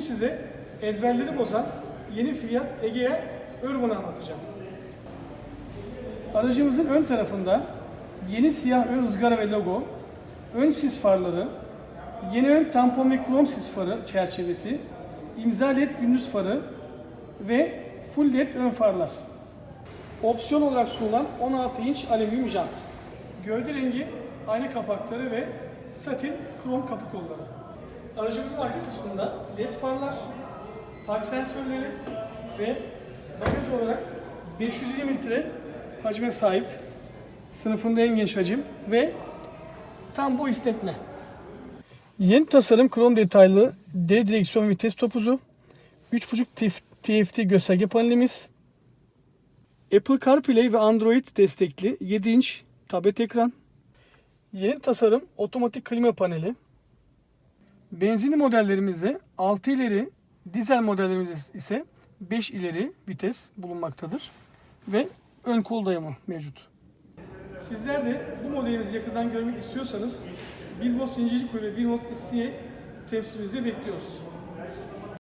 size ezberleri bozan yeni Fiat Egea Urban'ı anlatacağım. Aracımızın ön tarafında yeni siyah ön ızgara ve logo, ön sis farları, yeni ön tampon ve krom sis farı çerçevesi, imza led gündüz farı ve full led ön farlar. Opsiyon olarak sunulan 16 inç alüminyum jant. Gövde rengi ayna kapakları ve satin krom kapı kolları. Aracımızın arka kısmında led farlar, park sensörleri ve bagaj olarak 520 litre hacme sahip sınıfında en geniş hacim ve tam bu istetme. Yeni tasarım krom detaylı D direksiyon vites topuzu, 3.5 TF- TFT gösterge panelimiz, Apple CarPlay ve Android destekli 7 inç tablet ekran, yeni tasarım otomatik klima paneli, benzinli modellerimizde 6 ileri, dizel modellerimizde ise 5 ileri vites bulunmaktadır ve ön kol dayama mevcut. Sizler de bu modelimizi yakından görmek istiyorsanız Bilbos Zincirlikuyu ve Bilbos İstiye temsilimizi bekliyoruz.